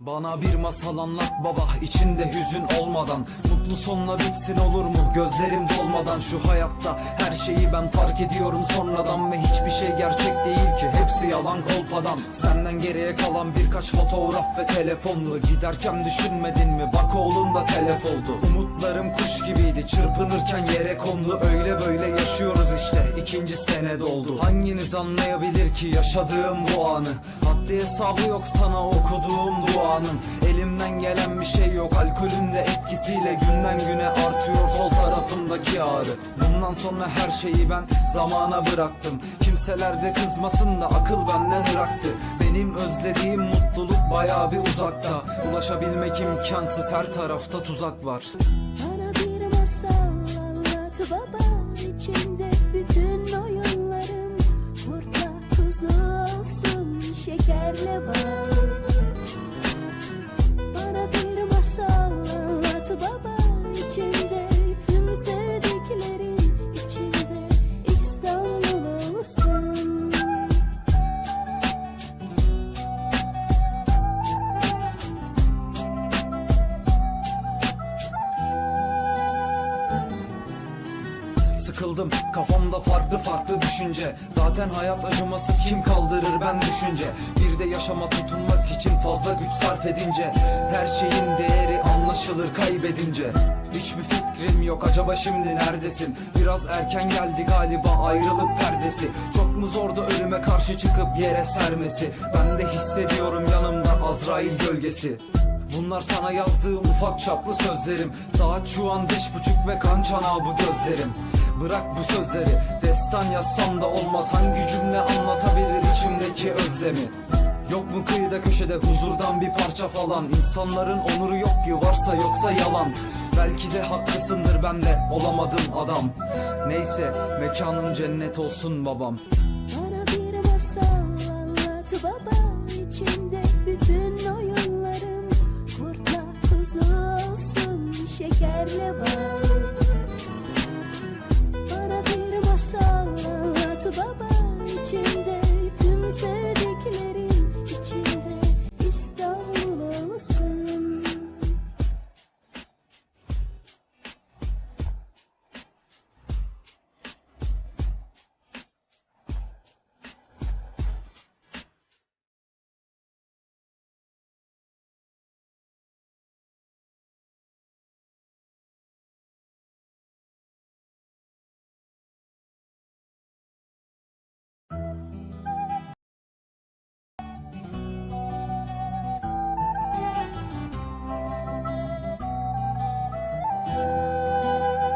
Bana bir masal anlat baba içinde hüzün olmadan. Mutlu sonla bitsin olur mu? Gözlerim dolmadan. Şu hayatta her şeyi ben fark ediyorum sonradan Ve hiçbir şey gerçek değil ki. Hepsi yalan kolpadan. Senden geriye kalan birkaç fotoğraf ve telefonlu Giderken düşünmedin mi? Bak oğlun da telef oldu. Umutlarım kuş gibiydi. Çırpınırken yere kondu. Öyle böyle yaşıyoruz işte. İkinci sene doldu. Hanginiz anlayabilir ki yaşadığım bu anı? Haddi hesabı yok sana okuduğum duanın Elimden gelen bir şey yok. Alkolün de etkisiyle Günden güne artıyor sol tarafımdaki ağrı. Bundan sonra her şeyi ben zamana bıraktım. Kimseler de kızmasın da akıl benden ıraktı Benim özlediğim mutluluk baya bir uzakta. Ulaşabilmek imkansız her tarafta tuzak var. Bana bir masal anlat baba. İçinde bütün oyunlarım. Kurtla kuzu olsun şekerle bal baba içinde tüm sevdiklerin içinde İstanbul olsun. Sıkıldım kafamda farklı farklı düşünce. Zaten hayat acımasız kim kaldırır ben düşünce. Bir de yaşama tutunmak için fazla güç sarf edince Her şeyin değeri anlaşılır kaybedince. Hiçbir fikrim yok acaba şimdi neredesin? Biraz erken geldi galiba ayrılık perdesi. Çok mu zordu ölüme karşı çıkıp yere sermesi? Ben de hissediyorum yanımda Azrail gölgesi. Bunlar sana yazdığım ufak çaplı sözlerim. Saat şu an beş buçuk ve kan çanağı bu gözlerim. Bırak bu sözleri Destan yazsam da olmaz. Hangi cümle anlatabilir içimdeki özlemi Yok mu kıyıda köşede huzurdan bir parça falan? İnsanların onuru yok ki varsa yoksa yalan. Belki de haklısındır ben de olamadım adam. Neyse mekanın cennet olsun babam. Bana bir masal anlat baba içinde